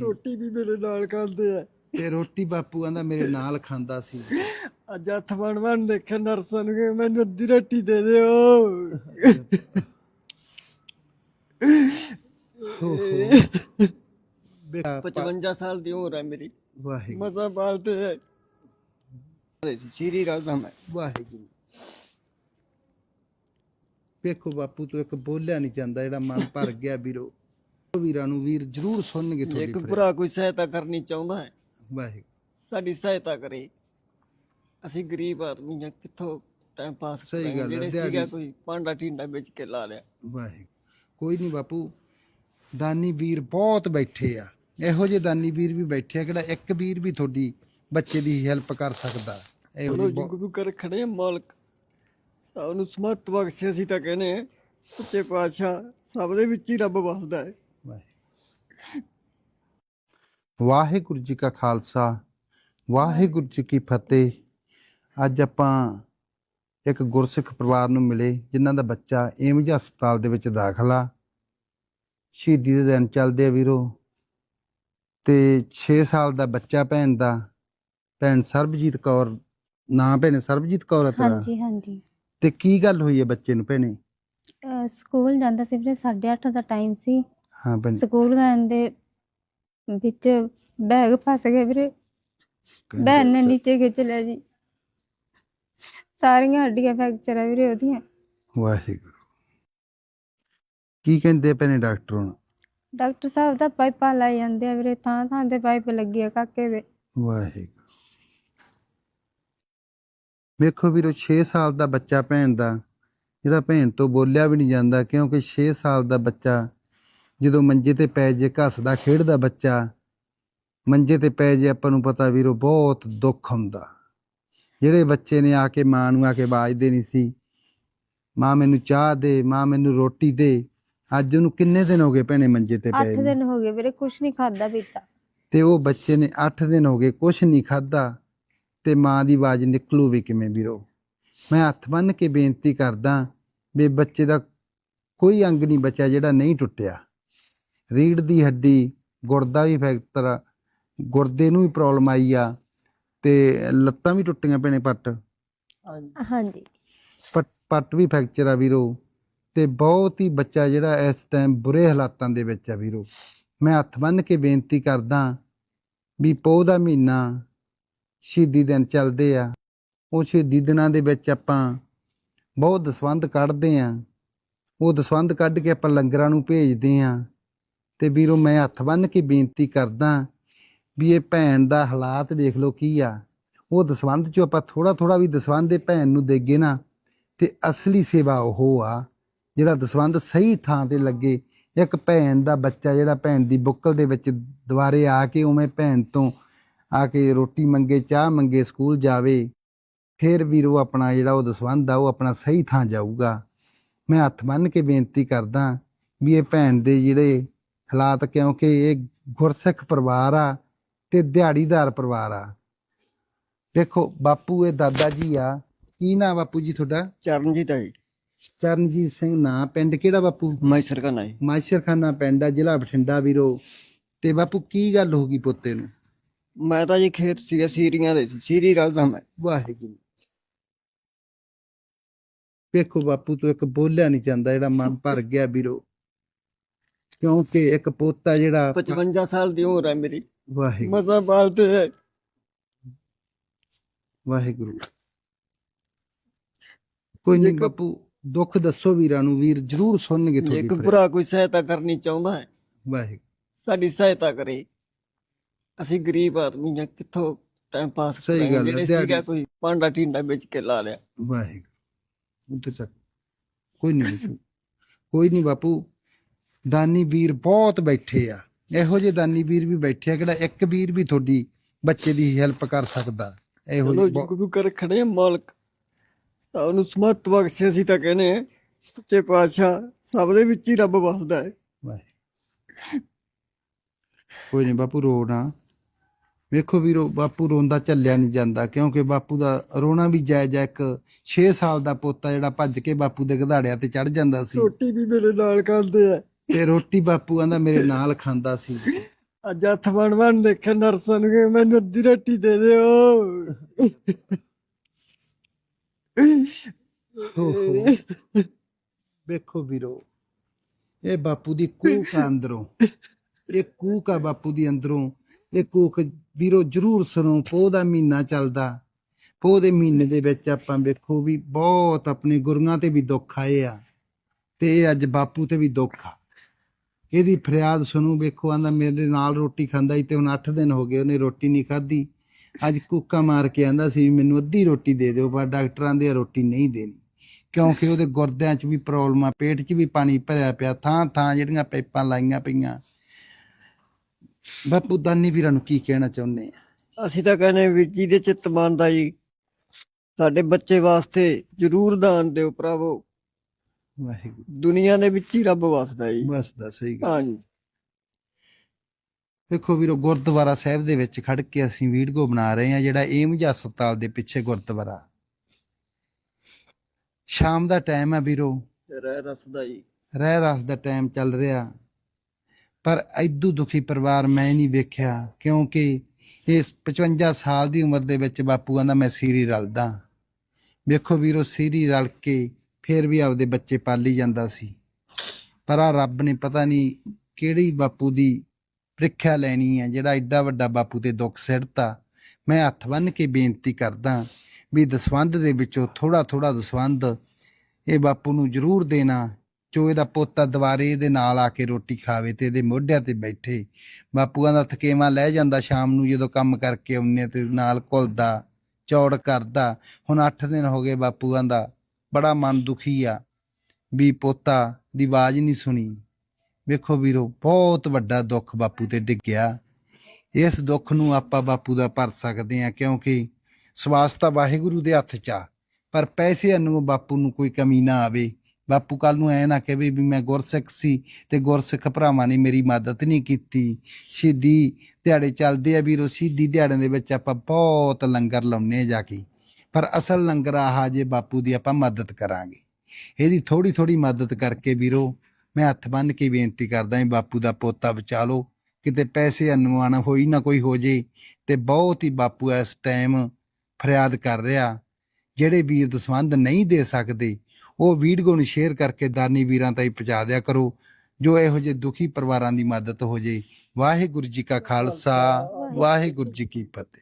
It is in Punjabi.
ਰੋਟੀ ਵੀ ਮੇਰੇ ਨਾਲ ਖਾਂਦੇ ਆ। ਤੇ ਰੋਟੀ ਬਾਪੂ ਆਂਦਾ ਮੇਰੇ ਨਾਲ ਖਾਂਦਾ ਸੀ। ਅੱਜ ਹੱਥ ਬਣ ਬਣ ਦੇਖੇ ਨਰਸਾਂ ਨੂੰ ਕਿ ਮੈਨੂੰ ਅੱਧੀ ਰੋਟੀ ਦੇ ਦਿਓ। ਬੇਟਾ 55 ਸਾਲ ਦੀ ਉਮਰ ਹੈ ਮੇਰੀ। ਵਾਹਿਗੁਰੂ। ਮਜ਼ਾ ਪਾਲਤੇ ਹੈ ਸ਼ੀਰੀ ਰਾਜਾ ਮੈਂ ਵਾਹਿਗੁਰੂ। ਵੇਖੋ ਬਾਪੂ ਤੂੰ ਇੱਕ ਬੋਲਿਆ ਨਹੀਂ ਜਾਂਦਾ ਜਿਹੜਾ ਮਨ ਭਰ ਗਿਆ ਵੀਰੋ। ਵੀਰਾਂ ਨੂੰ ਵੀਰ ਜ਼ਰੂਰ ਸੁਣਨਗੇ ਤੁਹਾਡੀ ਇੱਕ ਫਰਿਆਦ। ਭਰਾ ਕੋਈ ਸਹਾਇਤਾ ਕਰਨੀ ਚਾਹੁੰਦਾ ਹੈ? ਵਾਹਿਗੁਰੂ। ਸਾਡੀ ਸਹਾਇਤਾ ਕਰੇ। ਅਸੀਂ ਗਰੀਬ ਆਦਮੀ ਹਾਂ ਕਿੱਥੋਂ ਟਾਈਮ ਪਾਸ ਸਹੀ ਕਰਾਂਗੇ? ਗੱਲ ਹੈ, ਜਿਹੜੇ ਦਿਹਾੜੀ- ਸੀਗਾ ਕੋਈ ਪਾਂਡਾ ਟੀਂਡਾ ਵੇਚ ਕੇ ਲਾ ਲਿਆ। ਵਾਹਿਗੁਰੂ। ਕੋਈ ਨਹੀਂ ਬਾਪੂ ਦਾਨੀ ਵੀਰ ਬਹੁਤ ਬੈਠੇ ਆ। ਇਹੋ ਜਿਹੇ ਦਾਨੀ ਵੀਰ ਵੀ ਬੈਠੇ ਆ ਕਿਹੜਾ ਇੱਕ ਵੀਰ ਵੀ ਤੁਹਾਡੀ ਬੱਚੇ ਦੀ ਹੈਲਪ ਕਰ ਸਕਦਾ। ਇਹੋ ਜਿਹੇ ਬਹੁਤ- ਗੁਰੂ ਕਰ ਖੜੇ ਆ ਮਾਲਕ। ਸਾਨੂੰ ਸਮਰਥ ਬਖਸ਼ੇ ਅਸੀਂ ਤਾਂ ਕਹਿੰਦੇ ਸੱਚੇ ਪਾਤਸ਼ਾਹ ਸਭ ਦੇ ਵਿੱਚ ਹੀ ਰੱਬ ਵਸਦਾ ਹੈ। ਵਾਹਿਗੁਰੂ ਜੀ ਕਾ ਖਾਲਸਾ ਵਾਹਿਗੁਰੂ ਜੀ ਕੀ ਫਤਿਹ। ਅੱਜ ਆਪਾਂ ਇੱਕ ਗੁਰਸਿੱਖ ਪਰਿਵਾਰ ਨੂੰ ਮਿਲੇ ਜਿਨ੍ਹਾਂ ਦਾ ਬੱਚਾ ਏਮਜ ਹਸਪਤਾਲ ਦੇ ਵਿੱਚ ਦਾਖਲ ਸ਼ਹੀਦੀ ਦੇ ਦਿਨ ਚੱਲਦੇ ਆ ਵੀਰੋ। ਤੇ 6 ਸਾਲ ਦਾ ਬੱਚਾ ਭੈਣ ਦਾ ਭੈਣ ਸਰਬਜੀਤ ਕੌਰ ਨਾਂ ਭੈਣੇ ਸਰਬਜੀਤ ਕੌਰ ਆ ਤੇਰਾ? ਹਾਂਜੀ ਹਾਂਜੀ। ਤੇ ਕੀ ਗੱਲ ਹੋਈ ਹੈ ਬੱਚੇ ਨੂੰ ਭੈਣੇ? ਸਕੂਲ ਜਾਂਦਾ ਸੀ ਵੀਰੇ 8:30 ਦਾ ਟਾਈਮ ਸੀ। ਹਾਂ ਭੈਣ ਸਕੂਲ ਵੈਨ ਦੇ ਵਿੱਚ ਬੈਗ ਫਸ ਗਿਆ ਵੀਰੇ। ਬੈਨ ਨੇ ਨੀਚੇ ਖਿੱਚ ਲਿਆ ਜੀ। ਸਾਰੀਆਂ ਹੱਡੀਆਂ ਫ੍ਰੈਕਚਰ ਆ ਵੀਰੇ ਉਹਦੀਆਂ। ਵਾਹਿਗੁਰੂ। ਕੀ ਕਹਿੰਦੇ ਭੈਣੇ ਡਾਕਟਰ ਹੁਣ? ਡਾਕਟਰ ਸਾਹਿਬ ਤਾਂ ਪਾਈਪਾਂ ਲਾਈ ਜਾਂਦੇ ਆ ਵੀਰੇ ਥਾਂ ਥਾਂ ਤੇ ਪਾਈਪ ਲੱਗੀ ਆ ਕਾਕੇ ਦੇ। ਵਾਹਿਗੁਰੂ। ਵੇਖੋ ਵੀਰੋ 6 ਸਾਲ ਦਾ ਬੱਚਾ ਭੈਣ ਦਾ ਜਿਹੜਾ ਭੈਣ ਤੋਂ ਬੋਲਿਆ ਵੀ ਨਹੀਂ ਜਾਂਦਾ ਕਿਉਂਕਿ 6 ਸਾਲ ਦਾ ਬੱਚਾ ਜਦੋਂ ਮੰਜੇ ਤੇ ਪੈ ਜੇ ਘਸਦਾ ਖੇਡਦਾ ਬੱਚਾ ਮੰਜੇ ਤੇ ਪੈ ਜੇ ਆਪਾਂ ਨੂੰ ਪਤਾ ਵੀਰੋ ਬਹੁਤ ਦੁੱਖ ਹੁੰਦਾ। ਜਿਹੜੇ ਬੱਚੇ ਨੇ ਆ ਕੇ ਮਾਂ ਨੂੰ ਆ ਕੇ ਆਵਾਜ਼ ਦੇਣੀ ਸੀ ਮਾਂ ਮੈਨੂੰ ਚਾਹ ਦੇ ਮਾਂ ਮੈਨੂੰ ਰੋਟੀ ਦੇ ਅੱਜ ਉਹਨੂੰ ਕਿੰਨੇ ਦਿਨ ਹੋ ਗਏ ਭੈਣੇ ਮੰਜੇ ਤੇ 8 ਪਏ ਨੂੰ? ਦਿਨ ਹੋ ਗਏ ਵੀਰੇ ਕੁਛ ਨਹੀਂ ਖਾਦਾ ਪੀਤਾ। ਤੇ ਉਹ ਬੱਚੇ ਨੇ 8 ਦਿਨ ਹੋ ਗਏ ਕੁਛ ਨਹੀਂ ਖਾਦਾ ਤੇ ਮਾਂ ਦੀ ਆਵਾਜ਼ ਨਿਕਲੂ ਵੀ ਕਿਵੇਂ ਵੀਰੋ? ਮੈਂ ਹੱਥ ਬੰਨ ਕੇ ਬੇਨਤੀ ਕਰਦਾ ਵੀ ਬੱਚੇ ਦਾ ਕੋਈ ਅੰਗ ਨਹੀਂ ਬਚਿਆ ਜਿਹੜਾ ਨਹੀਂ ਟੁੱਟਿਆ। ਰੀੜ ਦੀ ਹੱਡੀ ਗੁਰਦਾ ਵੀ ਫੈਕਟਰ ਆ, ਗੁਰਦੇ ਨੂੰ ਵੀ ਪ੍ਰੋਬਲਮ ਆਈ ਆ ਤੇ ਲੱਤਾਂ ਵੀ ਟੁੱਟੀਆਂ ਪੈਣੇ ਪੱਟ। ਹਾਂਜੀ। ਪੱਟ ਪੱਟ ਵੀ ਫ੍ਰੈਕਚਰ ਆ ਵੀਰੋ ਤੇ ਬਹੁਤ ਹੀ ਬੱਚਾ ਜਿਹੜਾ ਇਸ ਟਾਈਮ ਬੁਰੇ ਹਾਲਾਤਾਂ ਦੇ ਵਿੱਚ ਆ ਵੀਰੋ। ਮੈਂ ਹੱਥ ਬੰਨ ਕੇ ਬੇਨਤੀ ਕਰਦਾ ਵੀ ਪੋਹ ਦਾ ਮਹੀਨਾ ਸ਼ਹੀਦੀ ਦਿਨ ਚੱਲਦੇ ਆ। ਉਹ ਸ਼ਹੀਦੀ ਦਿਨਾਂ ਦੇ ਵਿੱਚ ਆਪਾਂ ਬਹੁਤ ਦਸਵੰਧ ਕੱਢਦੇ ਆ। ਉਹ ਦਸਵੰਧ ਕੱਢ ਕੇ ਆਪਾਂ ਲੰਗਰਾਂ ਨੂੰ ਭੇਜਦੇ ਆ। ਤੇ ਵੀਰੋ ਮੈਂ ਹੱਥ ਬੰਨ ਕੇ ਬੇਨਤੀ ਕਰਦਾ ਵੀ ਇਹ ਭੈਣ ਦਾ ਹਾਲਾਤ ਵੇਖ ਲਓ ਕੀ ਆ। ਉਹ ਦਸਵੰਧ ਚੋਂ ਆਪਾਂ ਥੋੜਾ ਥੋੜਾ ਵੀ ਦਸਵੰਧ ਦੇ ਭੈਣ ਨੂੰ ਦੇਗੇ ਨਾ, ਤੇ ਅਸਲੀ ਸੇਵਾ ਉਹ ਆ, ਜਿਹੜਾ ਦਸਵੰਧ ਸਹੀ ਥਾਂ ਤੇ ਲੱਗੇ। ਇੱਕ ਭੈਣ ਦਾ ਬੱਚਾ ਜਿਹੜਾ ਭੈਣ ਦੀ ਬੁੱਕਲ ਦੇ ਵਿੱਚ ਦੁਬਾਰੇ ਆ ਕੇ ਉਵੇਂ ਭੈਣ ਤੋਂ ਆ ਕੇ ਰੋਟੀ ਮੰਗੇ, ਚਾਹ ਮੰਗੇ, ਸਕੂਲ ਜਾਵੇ, ਫਿਰ ਵੀਰੋ ਆਪਣਾ ਜਿਹੜਾ ਉਹ ਦਸਵੰਧ ਆ, ਉਹ ਆਪਣਾ ਸਹੀ ਥਾਂ ਜਾਊਗਾ। ਮੈਂ ਹੱਥ ਬੰਨ੍ਹ ਕੇ ਬੇਨਤੀ ਕਰਦਾ ਵੀ ਇਹ ਭੈਣ ਦੇ ਜਿਹੜੇ ਹਾਲਾਤ ਕਿਉਂਕਿ ਇਹ ਗੁਰਸਿੱਖ ਪਰਿਵਾਰ ਆ ਤੇ ਦਿਹਾੜੀਦਾਰ ਪਰਿਵਾਰ ਆ। ਵੇਖੋ ਬਾਪੂ ਇਹ ਦਾਦਾ ਜੀ ਆ। ਕੀ ਨਾਂ ਬਾਪੂ ਜੀ ਤੁਹਾਡਾ? ਚਰਨਜੀਤ ਹੈ ਜੀ। ਚਰਨਜੀਤ ਸਿੰਘ ਨਾਂ। ਪਿੰਡ ਕਿਹੜਾ ਬਾਪੂ? ਮੈਂ ਸਰਕਨਾ ਹੈ ਮਾਸ਼ਰਖਾਨਾ ਪਿੰਡ ਆ ਜ਼ਿਲ੍ਹਾ ਬਠਿੰਡਾ ਵੀਰੋ। ਤੇ ਬਾਪੂ ਕੀ ਗੱਲ ਹੋ ਗਈ ਪੋਤੇ ਨੂੰ? ਮੈਂ ਤਾਂ ਜੀ ਖੇਤ ਸੀਗਾ ਸੀਰੀਆਂ ਦੇ ਸੀ ਸੀਰੀ ਰਾਜਾ ਮੈਂ। ਵਾਹਿਗੁਰੂ। ਵੇਖੋ ਬਾਪੂ ਤੂੰ ਇੱਕ ਬੋਲਿਆ ਨਹੀਂ ਜਾਂਦਾ ਜਿਹੜਾ ਮਨ ਭਰ ਗਿਆ ਵੀਰੋ। ਕਿਉਂਕਿ ਇੱਕ ਪੋਤਾ ਜਿਹੜਾ 55 ਸਾਲ ਦੀ ਉਮਰ ਹੈ ਮੇਰੀ। ਵਾਹਿਗੁਰੂ। ਮਜ਼ਾ ਪਾਲਤੇ ਹੈ। ਵਾਹਿਗੁਰੂ। ਕੋਈ ਨਹੀਂ ਬਾਪੂ ਦੁੱਖ ਦੱਸੋ ਵੀਰਾਂ ਨੂੰ ਵੀਰ ਜ਼ਰੂਰ ਸੁਣਨਗੇ ਤੁਹਾਡੀ ਇੱਕ। ਭਰਾ ਕੋਈ ਸਹਾਇਤਾ ਕਰਨੀ ਚਾਹੁੰਦਾ ਹੈ ਵਾਹਿਗੁਰੂ। ਸਾਡੀ ਸਹਾਇਤਾ ਕਰੇ। ਅਸੀਂ ਗਰੀਬ ਆਦਮੀ ਹਾਂ ਕਿੱਥੋਂ ਟਾਈਮ ਪਾਸ ਸਹੀ? ਗੱਲ ਹੈ, ਸੀਗਾ ਕੋਈ ਪਾਂਡਾ ਟੀਂਡਾ ਵੇਚ ਕੇ ਲਾ ਲਿਆ। ਵਾਹਿਗੁਰੂ। ਉੱਤੇ ਤੱਕ। ਕੋਈ ਨਹੀਂ ਕੋਈ ਨਹੀਂ ਬਾਪੂ ਦਾਨੀ ਵੀਰ ਬਹੁਤ ਬੈਠੇ ਆ। ਇਹੋ ਜਿਹੇ ਦਾਨੀ ਵੀਰ ਵੀ ਬੈਠੇ ਆ ਕਿਹੜਾ ਇੱਕ ਵੀਰ ਵੀ ਤੁਹਾਡੀ ਬੱਚੇ ਦੀ ਹੈਲਪ ਕਰ ਸਕਦਾ। ਇਹੋ ਜਿਹੇ ਗੁਰੂ ਕਰ ਖੜੇ ਆ ਮਾਲਕ। ਸਾਨੂੰ ਸਮਰਥ ਬਖਸ਼ੇ ਅਸੀਂ ਤਾਂ ਕਹਿੰਦੇ ਸੱਚੇ ਪਾਤਸ਼ਾਹ ਸਭ ਦੇ ਵਿੱਚ ਹੀ ਰੱਬ ਵਸਦਾ ਹੈ। ਕੋਈ ਨਹੀਂ ਬਾਪੂ ਰੋ ਨਾ। ਵੇਖੋ ਵੀਰੋ ਬਾਪੂ ਰੋਂਦਾ ਝੱਲਿਆ ਨਹੀਂ ਜਾਂਦਾ ਕਿਉਂਕਿ ਬਾਪੂ ਦਾ ਰੋਣਾ ਵੀ ਜਾਇਜ਼ ਹੈ ਇੱਕ 6 ਸਾਲ ਦਾ ਪੋਤਾ ਜਿਹੜਾ ਭੱਜ ਕੇ ਬਾਪੂ ਦੇ ਗਧਾੜਿਆਂ ਤੇ ਚੜ ਜਾਂਦਾ ਸੀ। ਰੋਟੀ ਵੀ ਮੇਰੇ ਨਾਲ ਖਾਂਦੇ ਆ। ਤੇ ਰੋਟੀ ਬਾਪੂ ਆਂਦਾ ਮੇਰੇ ਨਾਲ ਖਾਂਦਾ ਸੀ। ਅੱਜ ਹੱਥ ਬਣ ਬਣ ਦੇਖਿਆ ਨਰਸਾਂ ਨੂੰ ਕਿ ਮੈਨੂੰ ਅੱਧੀ ਰੋਟੀ ਦੇ ਦਿਓ। ਵੇਖੋ ਵੀਰੋ ਇਹ ਬਾਪੂ ਦੀ ਕੂਕ ਆ ਅੰਦਰੋਂ। ਇਹ ਕੂਕ ਆ ਬਾਪੂ ਦੀ ਅੰਦਰੋਂ। ਇਹ ਕੂਕ ਵੀਰੋ ਜਰੂਰ ਸੁਣੋ ਪੋਹ ਦਾ ਮਹੀਨਾ ਚੱਲਦਾ। ਪੋਹ ਦੇ ਮਹੀਨੇ ਦੇ ਵਿੱਚ ਆਪਾਂ ਵੇਖੋ ਵੀ ਬਹੁਤ ਆਪਣੇ ਗੁਰੂਆਂ ਤੇ ਵੀ ਦੁੱਖ ਆਏ ਆ। ਤੇ ਅੱਜ ਬਾਪੂ ਤੇ ਵੀ ਦੁੱਖ ਆ। ਇਹਦੀ ਫਰਿਆਦ ਸੁਣੋ, ਵੇਖੋ ਆਂਦਾ ਮੇਰੇ ਨਾਲ ਰੋਟੀ ਖਾਂਦਾ ਸੀ ਤੇ ਹੁਣ 8 ਦਿਨ ਹੋ ਗਏ ਉਹਨੇ ਰੋਟੀ ਨਹੀਂ ਖਾਧੀ। ਅੱਜ ਕੂਕਾ ਮਾਰ ਕੇ ਆਂਦਾ ਸੀ ਮੈਨੂੰ ਅੱਧੀ ਰੋਟੀ ਦੇ ਦਿਓ, ਪਰ ਡਾਕਟਰਾਂ ਦੇ ਰੋਟੀ ਨਹੀਂ ਦੇਣੀ। ਕਿਉਂਕਿ ਉਹਦੇ ਗੁਰਦਿਆਂ 'ਚ ਵੀ ਪ੍ਰੋਬਲਮ ਆ ਪੇਟ 'ਚ ਵੀ ਪਾਣੀ ਭਰਿਆ ਪਿਆ, ਥਾਂ ਥਾਂ ਜਿਹੜੀਆਂ ਪਾਈਪਾਂ ਲਾਈਆਂ ਪਈਆਂ। ਬਾਪੂ, ਦਾਨੀ ਵੀਰਾਂ ਨੂੰ ਕੀ ਕਹਿਣਾ ਚਾਹੁੰਦੇ ਆ? ਅਸੀਂ ਤਾਂ ਕਹਿੰਦੇ ਵੀ ਜਿਹਦੇ ਚਿੱਤ ਮੰਨਦਾ ਜੀ ਸਾਡੇ ਬੱਚੇ ਵਾਸਤੇ ਜ਼ਰੂਰ ਦਾਨ ਦਿਓ ਭਰਾਵੋ ਵਾਹਿਗੁਰੂ। ਦੁਨੀਆ ਦੇ ਵਿੱਚ ਹੀ ਰੱਬ ਵਸਦਾ ਜੀ। ਬਸ ਦਾ ਸਹੀ ਗੱਲ। ਹਾਂਜੀ। ਵੇਖੋ ਵੀਰੋ ਗੁਰਦੁਆਰਾ ਸਾਹਿਬ ਦੇ ਵਿੱਚ ਖੜ ਕੇ ਅਸੀਂ ਵੀਡੀਓ ਬਣਾ ਰਹੇ ਹਾਂ ਜਿਹੜਾ ਏਮਜ ਹਸਪਤਾਲ ਦੇ ਪਿੱਛੇ ਗੁਰਦੁਆਰਾ। ਸ਼ਾਮ ਦਾ ਟਾਈਮ ਹੈ ਵੀਰੋ। ਰਹਿ ਰਸਦਾ ਜੀ। ਰਹਿ ਰਸ ਦਾ ਟਾਈਮ ਚੱਲ ਰਿਹਾ। ਪਰ ਐਦੂ ਦੁਖੀ ਪਰਿਵਾਰ ਮੈਂ ਨਹੀਂ ਵੇਖਿਆ ਕਿਉਂਕਿ ਇਸ 55 ਸਾਲ ਦੀ ਉਮਰ ਦੇ ਵਿੱਚ ਬਾਪੂ ਕਹਿੰਦਾ ਮੈਂ ਸੀਰੀ ਰਲਦਾ। ਵੇਖੋ ਵੀਰੋ ਸੀਰੀ ਰਲ ਕੇ ਫੇਰ ਵੀ ਆਪਦੇ ਬੱਚੇ ਪਾਲੀ ਜਾਂਦਾ ਸੀ। ਪਰ ਆ ਰੱਬ ਨੇ ਪਤਾ ਨਹੀਂ ਕਿਹੜੀ ਬਾਪੂ ਦੀ ਪ੍ਰੀਖਿਆ ਲੈਣੀ ਹੈ, ਜਿਹੜਾ ਐਡਾ ਵੱਡਾ ਬਾਪੂ ਤੇ ਦੁੱਖ ਸਿਰਤਾ। ਮੈਂ ਹੱਥ ਬੰਨ ਕੇ ਬੇਨਤੀ ਕਰਦਾ ਵੀ ਦਸਵੰਧ ਦੇ ਵਿੱਚੋਂ ਥੋੜਾ ਥੋੜਾ ਦਸਵੰਧ ਇਹ ਬਾਪੂ ਨੂੰ ਜ਼ਰੂਰ ਦੇਣਾ, ਜੋ ਇਹਦਾ ਪੋਤਾ ਦੁਬਾਰੇ ਇਹਦੇ ਨਾਲ ਆ ਕੇ ਰੋਟੀ ਖਾਵੇ ਤੇ ਇਹਦੇ ਮੋਢਿਆਂ ਤੇ ਬੈਠੇ। ਬਾਪੂਆਂ ਦਾ ਥਕੇਵਾ ਲੈ ਜਾਂਦਾ ਸ਼ਾਮ ਨੂੰ ਜਦੋਂ ਕੰਮ ਕਰਕੇ ਆਉਂਦੇ ਤੇ ਨਾਲ ਘੁਲਦਾ, ਚੌੜ ਕਰਦਾ। ਹੁਣ 8 ਦਿਨ ਹੋ ਗਏ ਬਾਪੂਆਂ ਦਾ। ਬੜਾ ਮਨ ਦੁਖੀ ਆ ਵੀ ਪੋਤਾ ਦੀ ਆਵਾਜ਼ ਨਹੀਂ ਸੁਣੀ। ਵੇਖੋ ਵੀਰੋ, ਬਹੁਤ ਵੱਡਾ ਦੁੱਖ ਬਾਪੂ ਤੇ ਡਿੱਗਿਆ। ਇਸ ਦੁੱਖ ਨੂੰ ਆਪਾਂ ਬਾਪੂ ਦਾ ਭਰ ਸਕਦੇ ਆ ਕਿਉਂਕਿ ਸਵਾਸ ਤਾਂ ਵਾਹਿਗੁਰੂ ਦੇ ਹੱਥ 'ਚ ਆ, ਪਰ ਪੈਸੇ ਨੂੰ ਬਾਪੂ ਨੂੰ ਕੋਈ ਕਮੀ ਨਾ ਆਵੇ। ਬਾਪੂ ਕੱਲ ਨੂੰ ਐ ਨਾ ਕਹੇ ਵੀ ਮੈਂ ਗੁਰਸਿੱਖ ਸੀ ਤੇ ਗੁਰਸਿੱਖ ਭਰਾਵਾਂ ਨੇ ਮੇਰੀ ਮਦਦ ਨਹੀਂ ਕੀਤੀ। ਸ਼ਹੀਦੀ ਦਿਹਾੜੇ ਚੱਲਦੇ ਆ ਵੀਰੋ, ਸ਼ਹੀਦੀ ਦਿਹਾੜਿਆਂ ਦੇ ਵਿੱਚ ਆਪਾਂ ਬਹੁਤ ਲੰਗਰ ਲਾਉਨੇ ਆ ਜਾ ਕੇ। ਪਰ ਅਸਲ ਲੰਗਰ ਆਹ ਜੇ ਬਾਪੂ ਦੀ ਆਪਾਂ ਮਦਦ ਕਰਾਂਗੇ। ਇਹਦੀ ਥੋੜੀ ਥੋੜੀ ਮਦਦ ਕਰਕੇ ਵੀਰੋ ਮੈਂ ਹੱਥ ਬੰਨ ਕੇ ਬੇਨਤੀ ਕਰਦਾ ਹਾਂ ਬਾਪੂ ਦਾ ਪੋਤਾ ਬਚਾ ਲਓ। ਕਿਤੇ ਪੈਸੇ ਅਨੁਆਣਾ ਹੋਈ ਨਾ ਕੋਈ ਹੋ ਜੇ ਤੇ ਬਹੁਤ ਹੀ ਬਾਪੂ ਇਸ ਟਾਈਮ ਫਰਿਆਦ ਕਰ ਰਿਹਾ। ਜਿਹੜੇ ਵੀਰ ਦਸਵੰਧ ਨਹੀਂ ਦੇ ਸਕਦੇ ਉਹ ਵੀਡੀਓ ਨੂੰ ਸ਼ੇਅਰ ਕਰਕੇ ਦਾਨੀ ਵੀਰਾਂ ਤਾਈਂ ਪਹੁੰਚਾ ਦਿਆ ਕਰੋ ਜੋ ਇਹੋ ਜਿਹੇ ਦੁਖੀ ਪਰਿਵਾਰਾਂ ਦੀ ਮਦਦ ਹੋ ਜੇ। ਵਾਹਿਗੁਰੂ ਜੀ ਕਾ ਖਾਲਸਾ ਵਾਹਿਗੁਰੂ ਜੀ ਕੀ ਫਤਿਹ।